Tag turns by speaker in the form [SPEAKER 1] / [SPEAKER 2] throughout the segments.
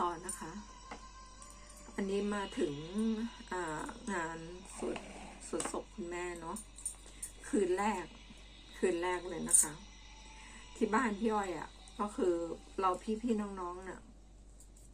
[SPEAKER 1] ตอนนะคะ อันนี้มาถึงางานสวดสวดศพคุณแม่เนาะคืนแรก คืนแรกเลยนะคะ ที่บ้านพี่อ้อยอะ่ะ ก็คือเราพี่ๆน้องๆเนี่ย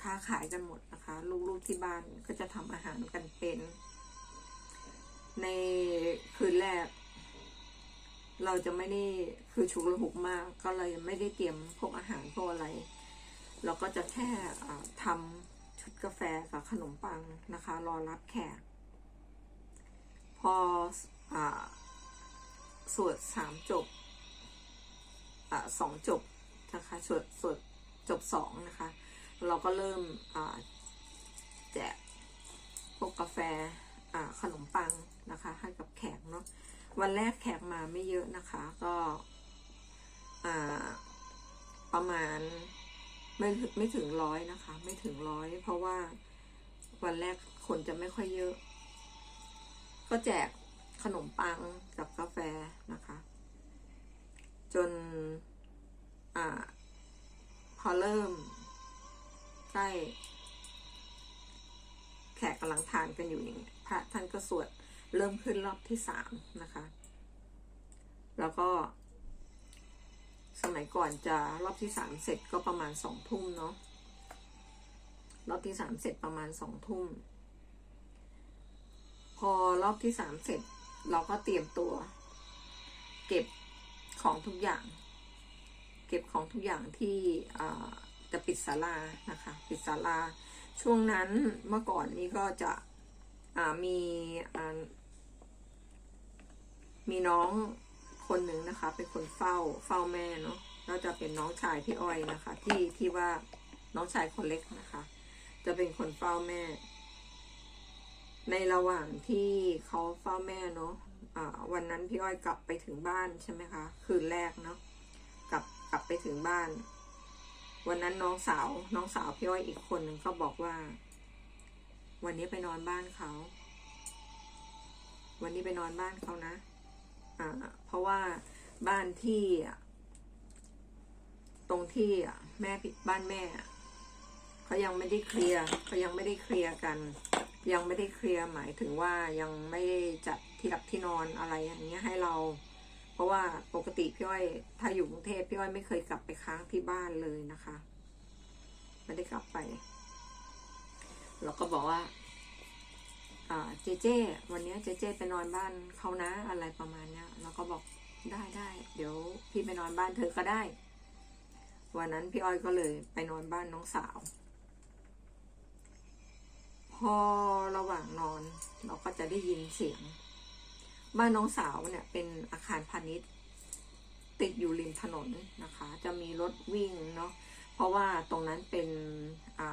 [SPEAKER 1] ค้าขายกันหมดนะคะ ลูกๆที่บ้านก็จะทำอาหารกันเป็น ในคืนแรก เราจะไม่ได้คือฉุกระหุกมาก ก็เลยไม่ได้เตรียมพวกอาหารพวกอะไร เราก็จะแค่ทำชุดกาแฟกับขนมปังนะคะ รอรับแขก พออสวดสามจบอสองจบนะคะสวดสวดจบสองนะคะ เราก็เริ่มแจกพวกกาแฟขนมปังนะคะ ให้กับแขกเนาะวันแรกแขกมาไม่เยอะนะคะ ก็ประมาณ ไม่ถึงไม่ถึงร้อยนะคะ ไม่ถึงร้อยเพราะว่าวันแรกคนจะไม่ค่อยเยอะ ก็แจกขนมปังกับกาแฟนะคะ จนอ่า พอเริ่มใกล้แขกกำลังทานกันอยู่อย่างเงี้ยพระท่านก็สวดเริ่มขึ้นรอบที่สามนะคะ แล้วก็ สมัยก่อนจะรอบที่สามเสร็จก็ประมาณสองทุ่มเนาะรอบที่สามเสร็จประมาณสองทุ่ม พอรอบที่สามเสร็จ เราก็เตรียมตัว เก็บของทุกอย่าง เก็บของทุกอย่างที่จะปิดศาลานะคะ ปิดศาลา ช่วงนั้นเมื่อก่อนนี้ก็จะมีมีน้อง คนหนึ่งนะคะ เป็นคนเฝ้าเฝ้าแม่เนาะแล้วจะเป็นน้องชายพี่อ้อยนะคะ ที่ที่ว่าน้องชายคนเล็กนะคะ จะเป็นคนเฝ้าแม่ ในระหว่างที่เขาเฝ้าแม่เนาะอ่าวันนั้นพี่อ้อยกลับไปถึงบ้านใช่ไหมคะ คืนแรกเนาะกลับกลับไปถึงบ้าน วันนั้นน้องสาวน้องสาวพี่อ้อยอีกคนหนึ่งก็บอกว่า วันนี้ไปนอนบ้านเขา วันนี้ไปนอนบ้านเขานะ เพราะว่าบ้านที่ตรงที่แม่บ้านแม่เขายังไม่ได้เคลียร์เขายังไม่ได้เคลียร์กัน ยังไม่ได้เคลียร์หมายถึงว่ายังไม่ได้จัดที่หลับที่นอนอะไรอย่างเงี้ยให้เรา เพราะว่าปกติพี่อ้อยถ้าอยู่กรุงเทพพี่อ้อยไม่เคยกลับไปค้างที่บ้านเลยนะคะไม่ได้กลับไปเราก็บอกว่า เจเจวันนี้เจเจไปนอนบ้านเขานะอะไรประมาณเนี้ยเราก็บอกได้ได้เดี๋ยวพี่ไปนอนบ้านเธอก็ได้ วันนั้นพี่อ้อยก็เลยไปนอนบ้านน้องสาว พอระหว่างนอนเราก็จะได้ยินเสียง บ้านน้องสาวเนี่ยเป็นอาคารพาณิชย์ ติดอยู่ริมถนนนะคะ จะมีรถวิ่งเนาะเพราะว่าตรงนั้นเป็นอา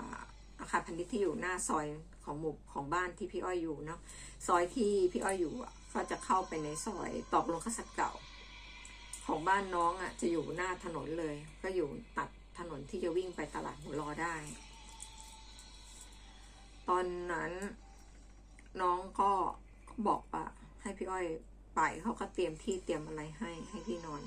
[SPEAKER 1] อาคารพาณิชย์ที่อยู่หน้าซอย ของหมู่ของบ้านที่พี่อ้อยอยู่เนาะซอยที่พี่อ้อยอยู่อะก็จะเข้าไปในซอยตอกลงขสัดเก่า ของบ้านน้องอะจะอยู่หน้าถนนเลย ก็อยู่ตัดถนนที่จะวิ่งไปตลาดหัวรอได้ ตอนนั้นน้องก็บอกว่าให้พี่อ้อยไปเขาก็เตรียมที่เตรียมอะไรให้ให้พี่นอน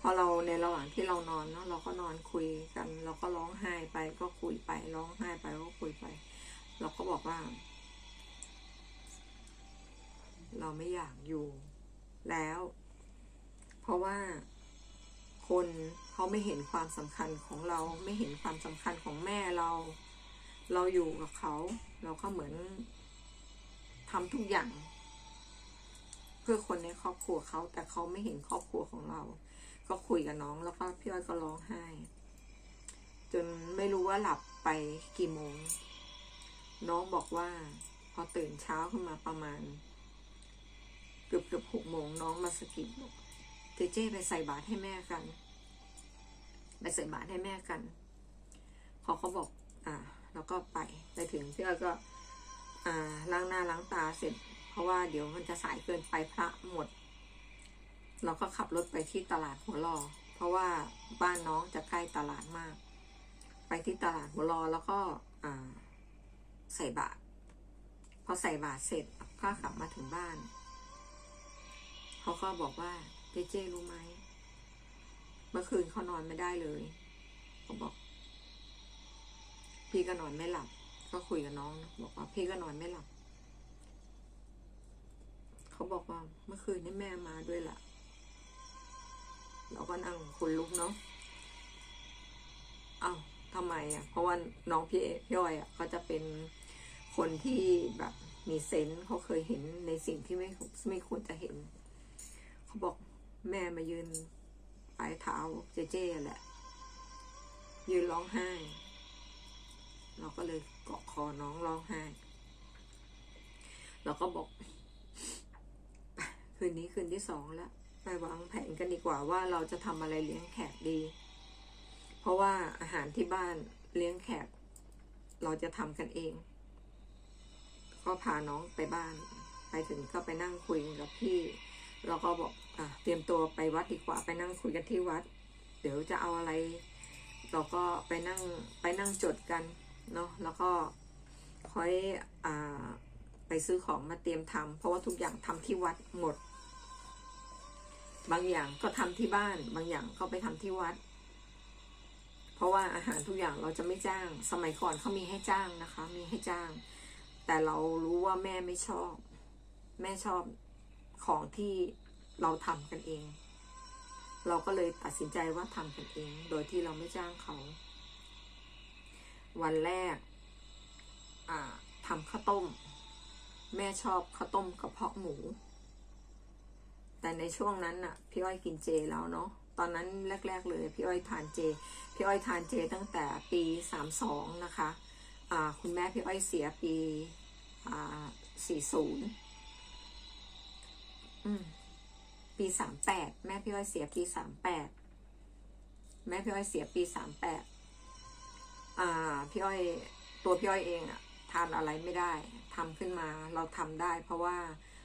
[SPEAKER 1] พอเราในระหว่างที่เรานอนเนาะเราก็นอนคุยกัน เราก็ร้องไห้ไปก็คุยไปร้องไห้ไปก็คุยไป เราก็บอกว่า เราไม่อยากอยู่แล้ว เพราะว่าคนเขาไม่เห็นความสำคัญของเราไม่เห็นความสำคัญของแม่เรา เราอยู่กับเขา เราก็เหมือนทำทุกอย่าง เพื่อคนในครอบครัวเขา แต่เขาไม่เห็นครอบครัวของเรา ก็คุยกับน้องแล้วก็พี่อ้อยก็ร้องไห้ จนไม่รู้ว่าหลับไปกี่โมง น้องบอกว่า พอตื่นเช้าขึ้นมาประมาณ เกือบเกือบหกโมงน้องมาสะกิดบอกเจเจไปใส่บาตรให้แม่กัน ไปใส่บาตรให้แม่กัน พอเขาบอก อ่า แล้วก็ไปไปถึงพี่อ้อยก็อ่าล้างหน้าล้างตาเสร็จ เพราะว่าเดี๋ยวมันจะสายเกินไปพระหมด เราก็ขับรถไปที่ตลาดหัวรอเพราะว่าบ้านน้องจะใกล้ตลาดมาก ไปที่ตลาดหัวรอแล้วก็อ่า ใส่บาตรพอใส่บาตรเสร็จก็กลับมาถึงบ้าน เขาก็บอกว่าเจเจรู้ไหมเมื่อคืนเขานอนไม่ได้เลยเขาบอก พี่ก็นอนไม่หลับ ก็คุยกับน้องนะบอกว่า พี่ก็นอนไม่หลับ เขาบอกว่า เมื่อคืนนี้แม่มาด้วยล่ะ เราก็นั่งคุยลุกเนาะเอ้าทำไมอะ เพราะว่าน้องพี่ย่อยอะก็จะเป็น คนที่แบบมีเซนส์เขาเคยเห็นในสิ่งที่ไม่ไม่ควรจะเห็น เขาบอกแม่มายืนปลายเท้าเจเจแหละ ยืนร้องไห้ เราก็เลยเกาะคอน้องร้องไห้เราก็บอก คืนนี้คืนที่สองแล้วไปวางแผนกันดีกว่าว่าเราจะทำอะไรเลี้ยงแขกดี เพราะว่าอาหารที่บ้านเลี้ยงแขก เราจะทำกันเอง ก็พาน้องไปบ้าน ไปถึงก็ไปนั่งคุยกับพี่เราก็บอกอะเตรียมตัวไปวัดดีกว่าไปนั่งคุยกันที่วัด เดี๋ยวจะเอาอะไร เราก็ไปนั่งไปนั่งจดกันเนาะแล้วก็ค่อยอ่าไปซื้อของมาเตรียมทำเพราะว่าทุกอย่างทำที่วัดหมด บางอย่างก็ทำที่บ้าน บางอย่างก็ไปทำที่วัด เพราะว่าอาหารทุกอย่างเราจะไม่จ้าง สมัยก่อนเขามีให้จ้างนะคะ มีให้จ้าง แต่เรารู้ว่าแม่ไม่ชอบ แม่ชอบของที่เราทำกันเอง เราก็เลยตัดสินใจว่าทำกันเอง โดยที่เราไม่จ้างเขา วันแรกอ่าทำข้าวต้ม แม่ชอบข้าวต้มกระเพาะหมู แต่ในช่วงนั้นน่ะ พี่อ้อยกินเจแล้วเนาะตอนนั้นแรก ๆ เลย พี่อ้อยทานเจ พี่อ้อยทานเจตั้งแต่ปีสามสองนะคะ คุณแม่พี่อ้อยเสียปีสี่ศูนย์ปีสามแปดแม่พี่อ้อยเสียปีสามแปดแม่พี่อ้อยเสียปีสามแปดอ่าพี่อ้อยตัวพี่อ้อยเองอะทานอะไรไม่ได้ทำขึ้นมาเราทำได้ เพราะว่า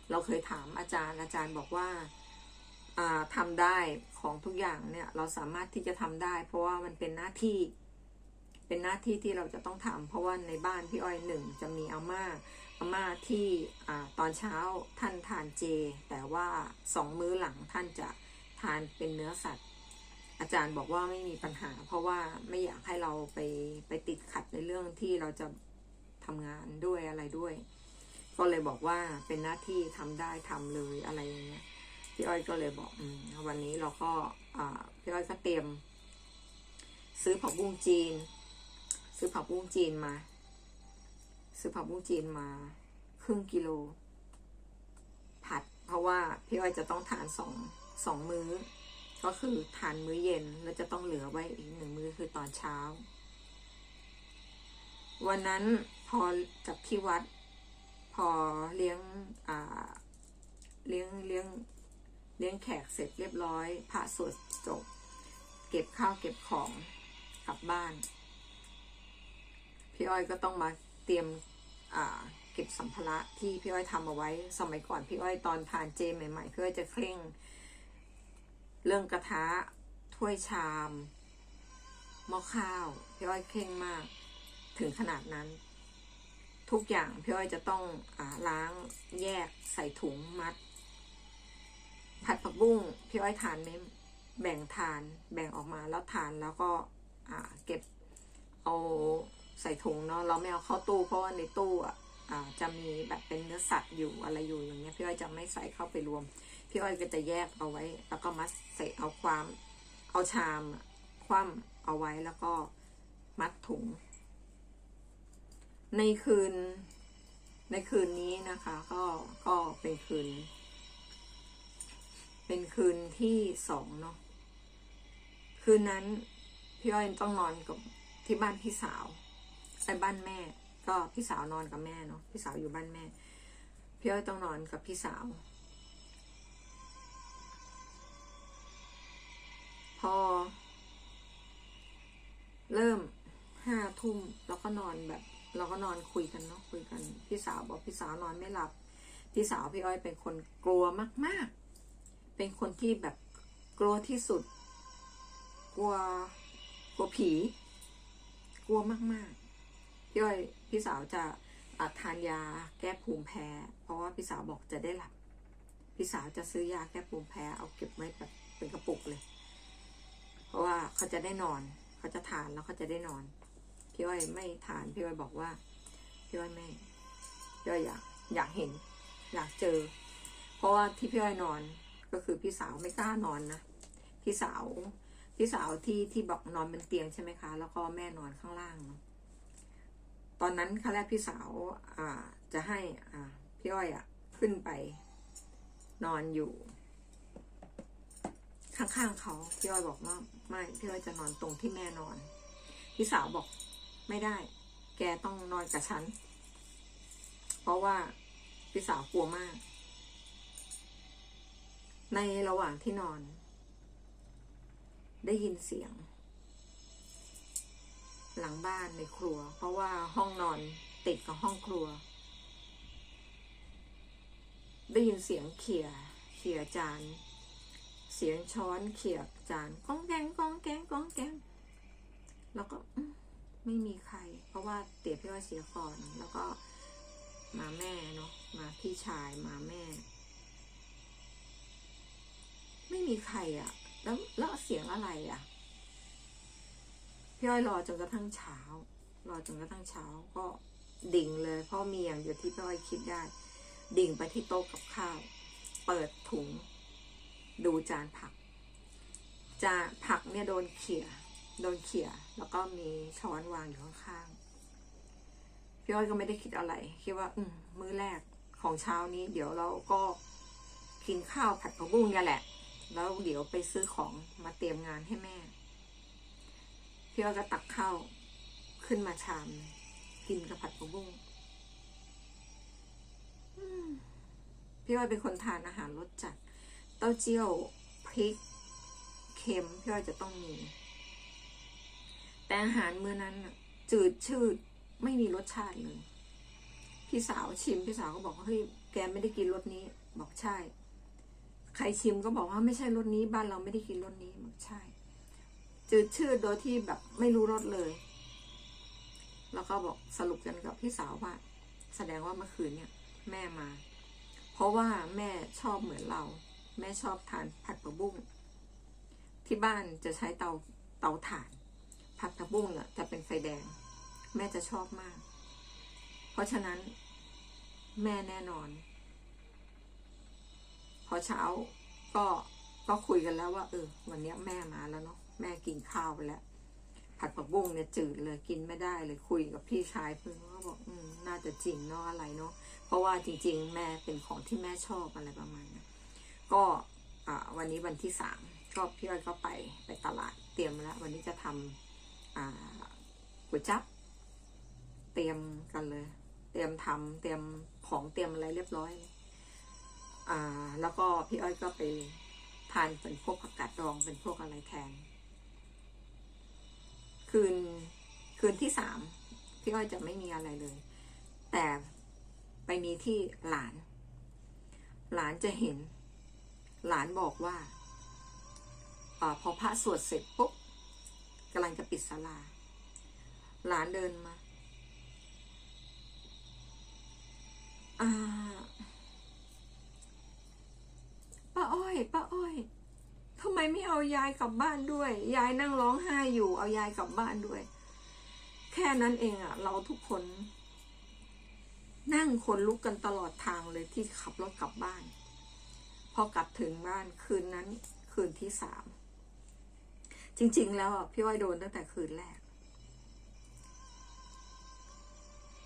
[SPEAKER 1] เราเคยถามอาจารย์อาจารย์บอกว่าอ่าทำได้ของทุกอย่างเนี่ยเราสามารถที่จะทำได้ เพราะว่ามันเป็นหน้าที่ เป็นหน้าที่ที่เราจะต้องทำเพราะว่าในบ้านพี่อ้อยหนึ่งจะมีอาม่าอาม่าที่ตอนเช้าท่านทานเจ แต่ว่าสองมื้อหลังท่านจะทานเป็นเนื้อสัตว์ อาจารย์บอกว่าไม่มีปัญหา เพราะว่าไม่อยากให้เราไปไปติดขัดในเรื่องที่เราจะทำงานด้วยอะไรด้วย ก็เลยบอกว่าเป็นหน้าที่ทำได้ทำเลยอะไรอย่างเงี้ยพี่อ้อยก็เลยบอกอวันนี้เราก็พี่อ้อยก็เตรียม ซื้อผักบุ้งจีน ซื้อผักบุ้งจีนมา ซื้อผักบุ้งจีนมา ครึ่งกิโล ผัด เพราะว่าพี่อ้อยจะต้องทานสองสองมื้อ ก็คือทานมื้อเย็นแล้วจะต้องเหลือไว้อีกหนึ่งมื้อคือตอนเช้า วันนั้นพอจากที่วัด พอเลี้ยงอ่าเลี้ยงเลี้ยงเลี้ยงแขกเสร็จเรียบร้อยพระสวดจบ เก็บข้าวเก็บของกลับบ้าน พี่อ้อยก็ต้องมาเตรียมเก็บสัมภาระที่พี่อ้อยทำเอาไว้ สมัยก่อนพี่อ้อยตอนทานเจใหม่ๆพี่อ้อยจะเคร่ง เรื่องกระทะถ้วยชามหม้อข้าวพี่อ้อยเคร่งมาก ถึงขนาดนั้น ทุกอย่างพี่อ้อยจะต้องอล้างแยกใส่ถุงมัด ผัดผักบุ้งพี่อ้อยทานไม่แบ่งทานแบ่งออกมาแล้วทานแล้วก็เก็บเอา ใส่ถุงเนาะเราไม่เอาเข้าตู้เพราะว่าในตู้อะจะมีแบบเป็นเนื้อสัตว์อยู่อะไรอยู่อย่างเงี้ยพี่อ้อยจะไม่ใส่เข้าไปรวม พี่อ้อยก็จะแยกเอาไว้ แล้วก็มัดใส่เอาความเอาชามคว่ำเอาไว้แล้วก็มัดถุง ในคืนในคืนนี้นะคะ ก็ก็เป็นคืน เป็นคืนที่สองเนาะคืนนั้นพี่อ้อยต้องนอนกับที่บ้านพี่สาว ไปบ้านแม่ ก็พี่สาวนอนกับแม่เนาะพี่สาวอยู่บ้านแม่ พี่อ้อยต้องนอนกับพี่สาว พอ เริ่มห้าทุ่มเราก็นอนแบบ เราก็นอนคุยกันเนาะคุยกัน พี่สาวบอกพี่สาวนอนไม่หลับ พี่สาวพี่อ้อยเป็นคนกลัวมาก ๆ เป็นคนที่แบบกลัวที่สุด กลัวกลัวผี กลัวมาก ๆ พี่อ้อยพี่สาวจะทานยาแก้ภูมิแพ้ เพราะว่าพี่สาวบอกจะได้หลับ พี่สาวจะซื้อยาแก้ภูมิแพ้เอาเก็บไว้แบบเป็นกระปุกเลย เพราะว่าเขาจะได้นอน เขาจะทานแล้วเขาจะได้นอน พี่อ้อยไม่ทานพี่อ้อยบอกว่า พี่อ้อยไม่พี่อ้อยอยากอยากเห็น อยากเจอ เพราะว่าที่พี่อ้อยนอนก็คือพี่สาวไม่กล้านอนนะพี่สาวพี่สาวที่ที่บอกนอนบนเตียงใช่ไหมคะ แล้วก็แม่นอนข้างล่างเนาะ ตอนนั้นครั้งแรกพี่สาวาจะให้พี่อ้อยอะขึ้นไป นอนอยู่ ข้างๆเขาพี่อ้อยบอกว่าไม่พี่อ้อยจะนอนตรงที่แม่นอน พี่สาวบอกไม่ได้ แกต้องนอนกับฉัน เพราะว่าพี่สาวกลัวมาก ในระหว่างที่นอน ได้ยินเสียง หลังบ้านในครัว เพราะว่าห้องนอนติดกับห้องครัว ได้ยินเสียงเขี่ยเขี่ยจาน เสียงช้อนเขี่ยจานก้องแกงก้องแกงก้องแกงแล้วก็ไม่มีใคร เพราะว่าเตี๋ยพี่ว่าเสียก่อนแล้วก็มาแม่เนาะมาพี่ชายมาแม่ ไม่มีใครอะ่ะ แล้วแล้วเสียงอะไรอะ่ะ พี่อ้อยรอจนกระทั่งเช้า รอจนกระทั่งเช้าก็ดิ่งเลยพราะมีอย่างเดียวที่พี่อ้อยคิดได้ ดิ่งไปที่โต๊ะกับข้าว เปิดถุง ดูจานผัก จานผักเนี่ยโดนเขี่ยโดนเขี่ยแล้วก็มีช้อนวางอยู่ข้างๆพี่อ้อยก็ไม่ได้คิดอะไรคิดว่า อืมมื้อแรกของเช้านี้ เดี๋ยวเราก็กินข้าวผัดผักบุ้งเนี่ยแหละ แล้วเดี๋ยวไปซื้อของมาเตรียมงานให้แม่ พี่อ้อยก็ตักข้าวขึ้นมาชาม กินกับผัดผักบุ้งพี่อ้อยเป็นคนทานอาหารรสจัด เต้าเจี้ยวพริกเค็มพี่อ้อยจะต้องมี แต่อาหารมื้อนั้นจืดชืดไม่มีรสชาติเลย พี่สาวชิมพี่สาวก็บอกว่าเฮ้ยแกไม่ได้กินรสนี้ บอกใช่ ใครชิมก็บอกว่าไม่ใช่รสนี้บ้านเราไม่ได้กินรสนี้บอกใช่ จืดชืดโดยที่แบบไม่รู้รสเลย แล้วก็บอกสรุปกันกับพี่สาวว่า แสดงว่าเมื่อคืนเนี่ย แม่มา เพราะว่าแม่ชอบเหมือนเรา แม่ชอบทานผัดผักบุ้งที่บ้านจะใช้เตาเตาถ่าน ผัดผักบุ้งเนี่ยจะเป็นไฟแดง แม่จะชอบมาก เพราะฉะนั้น แม่แน่นอน พอเช้าก็ก็คุยกันแล้วว่า เออ วันนี้แม่มาแล้วเนาะ แม่กินข้าวแล้วผัดผักบุ้งเนี่ยจืดเลยกินไม่ได้เลยคุยกับพี่ชายเพื่อนก็บอกอืมน่าจะจริงเนาะอะไรเนาะเพราะว่าจริง ๆ แม่เป็นของที่แม่ชอบอะไรประมาณนั้ก็วันนี้วันที่สามก็พี่อ้อยก็ไปไปตลาดเตรียมแล้ววันนี้จะทำก๋วยจั๊บเตรียมกันเลย เตรียมทำเตรียมของเตรียมอะไรเรียบร้อยเลยอ่าแล้วก็พี่อ้อยก็ไปทานเป็นพวกผักกาดดองเป็นพวกอะไรแทน คืนคืนที่สามพี่อ้อยจะไม่มีอะไรเลย แต่ไปมีที่หลาน หลานจะเห็น หลานบอกว่าอพอพระสวดเสร็จปุ๊บกำลังจะปิดศาลา หลานเดินมาอาป้าอ้อย ป้าอ้อย ทำไมไม่เอายายกลับบ้านด้วย ยายนั่งร้องไห้อยู่ เอายายกลับบ้านด้วย แค่นั้นเองอะเราทุกคน นั่งคนลุกกันตลอดทางเลยที่ขับรถกลับบ้าน พอกลับถึงบ้านคืนนั้นคืนที่สามจริง ๆ แล้วอะพี่อ้อยโดนตั้งแต่คืนแรก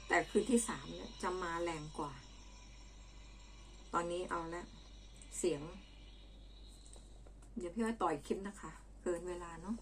[SPEAKER 1] แต่คืนที่สามเนี่ยจะมาแรงกว่า ตอนนี้เอาละเสียง เดี๋ยวพี่อ้อยต่อยคลิปนะคะ เกินเวลาเนาะ